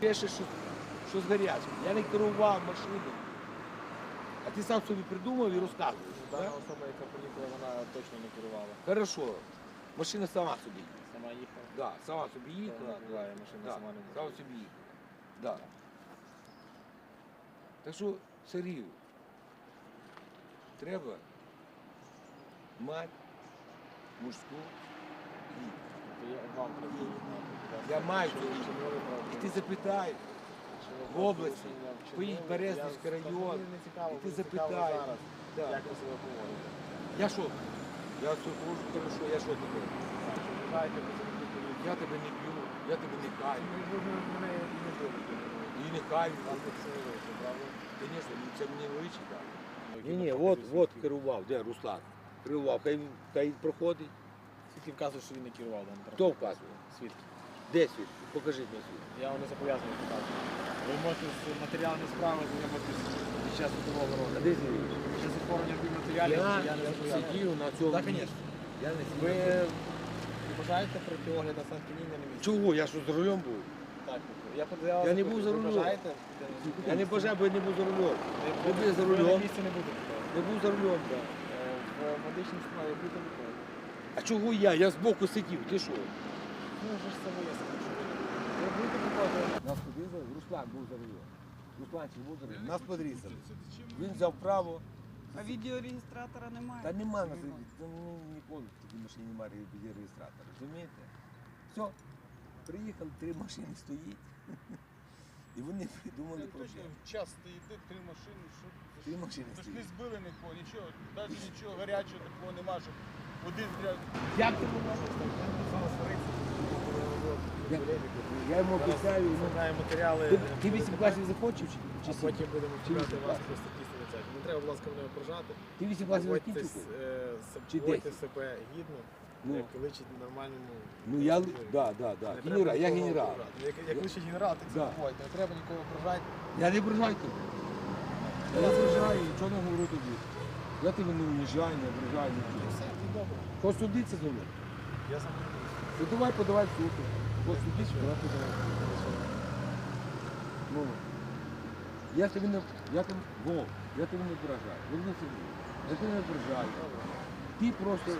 Пише, що, що з гарячим. Я не керував машиною. А ти сам собі придумав і розказуєш. Дана так? особа, яка поїхала, вона точно не керувала. Хорошо. Машина сама собі. їде. Сама їхала. Да, сама собі їхала. Вона буває, машина Да, сама не може. сама собі їхала. Да. Так що, Сергію, треба мати мужську я маю І ти запитай, в області, поїдь в Березнівський район, і ти запитай. Да. Як ви себе поводите? Я що? Я все хожу, хорошо, я що що поліції? Я тебе не б'ю, я тебе не каю. І не каю. Звісно, ну, це мені личить, Ні, ні, от, от керував, де Руслан? Керував, хай, він- хай проходить. Свідки вказують, що він не керував даним Хто вказує? Свідки. Де світ? Покажіть мені світ. Я вам не зобов'язаний показувати. Ви можете з матеріалами справи знайомитись під час судового А розгляду. де звіт? Під час оформлення матеріалів Я, я не зобов'язаний. сидів на цьому. Так, місці. звісно. Я не Ви не бажаєте пройти огляд на стан на місці? Чого? Я що за рулем був? Так, я, я, Я не був за Ви рулем. бажаєте? Я не бажаю, бо я не був за рулем. Ви, були за ви на рулем? місці не будете. Не був за рулем, так. Е, В медичній справі будете виконувати. А чого я? Я збоку сидів, ти що? Ну, вже ж вияснено, що ви ви будете виконувати. Нас підрізали, Руслан був за рулем. Русланчик був за рулем. Нас підрізали. Він взяв право. А відеореєстратора немає? Та нема на собі. Ну, ніколи в такій машині немає реєстратора. Розумієте? Все. Приїхали, три машини стоїть. І вони придумали Точно проблему. час стоїте, три машини, що Три машини Тож не стоїть. збили нікого, нічого, навіть нічого гарячого такого нема, щоб один прям. Як ти Я, я йому обіцяю, йому... Знаємо матеріали. Ти, ти вісім класів захочеш чи, чи потім будемо Чи чекати вас статті 120. Не треба, будь ласка, мене ображати. Ти вісім класів Поводьте закінчив? Чи поводьте десять? себе гідно, Ну. як личить нормальному. Ну я, да, да, да. Не треба я нікого генерал. ображати. Як, як личить генерал, так Да. поводьте. Не треба нікого ображати. Я не ображаю тебе. Я не ображаю, нічого не говорю тобі. Я тебе не уїжджаю, не ображаю нічого. все, ти добре. Хоч судиться за мною? Я сам не буду. Ну давай подавай в суд. Хоч судиться, давай подавай. Ну, я тебе не, я тебе, Вов, я тебе не ображаю. Володимир Сергійович, я тебе не ображаю. Ти просто